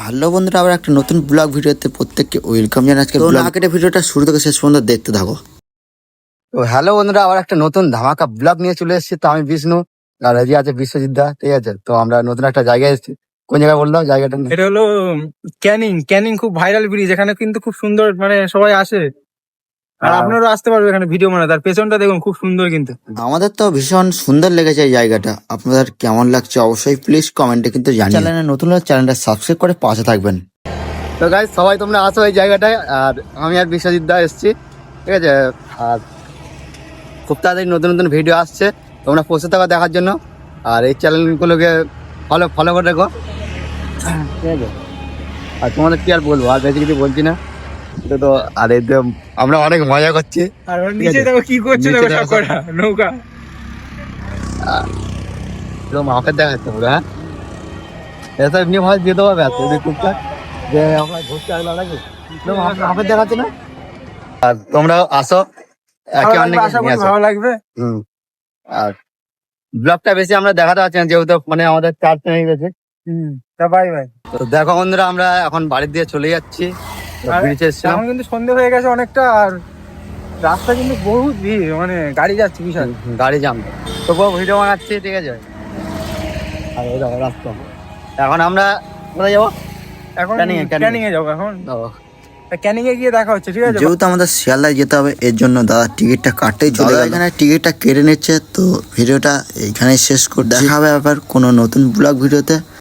Hello বন্ধুরা আবার একটা নতুন ব্লগ ভিডিওতে প্রত্যেককে ওয়েলকাম জানাই। আজকে ব্লগ আগে ভিডিওটা শুরু থেকে শেষ পর্যন্ত দেখতে থাকো। তো হ্যালো বন্ধুরা আবার একটা নতুন ধামাকা ব্লগ নিয়ে চলে এসেছি। তো আমি বিষ্ণু আর রাজি আছে বিশ্বজিৎ দা ঠিক আছে? তো আমরা নতুন একটা জায়গায় এসেছি। কোন জায়গায় বললাম জায়গাটা? এটা হলো ক্যানিং। ক্যানিং খুব ভাইরাল ব্রিজ এখানে কিন্তু খুব সুন্দর মানে সবাই আসে। আর। আপনারাও আসতে পারবে এখানে ভিডিও বানাতে। আর পেছনটা দেখুন খুব সুন্দর কিন্তু। আমাদের তো ভীষণ সুন্দর লেগেছে এই জায়গাটা। আপনাদের কেমন লাগছে অবশ্যই প্লিজ কমেন্টে কিন্তু জানিয়ে চ্যানেলে নতুন হলে চ্যানেলটা সাবস্ক্রাইব করে পাশে থাকবেন। তো গাইজ সবাই তোমরা আসো এই জায়গাটায়। আর আমি আর বিশ্বজিৎ দা এসেছি ঠিক আছে? আর খুব তাড়াতাড়ি নতুন নতুন ভিডিও আসছে। তোমরা বসে থাকো দেখার জন্য। আর এই চ্যানেলগুলোকে ফলো ফলো করে রেখো। ঠিক আছে? আর তোমাদের কি আর বলব? আর বেশি কিছু বলছি না। তো তো আর এতে আমরা অনেক মজা করছি। আর নিচে দেখো কি করছে দেখো। নৌকা। তো মাকে দেখাচ্ছে পুরো হ্যাঁ? এটা এমনি ভাবে দিয়ে দেবো ব্যাস টুকটাক যে আমরা ঘুরতে আসলাম নাকি? মাপে দেখাচ্ছে না? আর তোমরা আসো একে ভালো অন্যকে লাগবে। হুম। আর ব্লগটা বেশি আমরা দেখাতে পারছি না যেহেতু মানে আমাদের চার্জ হয়ে গেছে হুম বাই বাই তো দেখো বন্ধুরা আমরা এখন বাড়ির দিয়ে চলে যাচ্ছি। এখন কিন্তু সন্ধে হয়ে গেছে অনেকটা আর রাস্তা কিন্তু বহুত ভিড় মানে গাড়ি যাচ্ছে বিশাল। গাড়ি জাম তবুও ভিডিও বানাচ্ছি ঠিক আছে? আর এই দেখো রাস্তা। এখন আমরা কোথায় যাব? এখন ক্যানিং এ, যাব এখন। ক্যানিং এ গিয়ে দেখা হচ্ছে ঠিক আছে? যেহেতু আমাদের শিয়ালদায় যেতে হবে এর জন্য দাদা টিকিটটা কাটতেই চলে গেল। এখানে টিকিটটা কেটে নিচ্ছে তো ভিডিওটা এইখানে শেষ করে দেখা হবে আবার কোনো নতুন ব্লগ ভিডিওতে।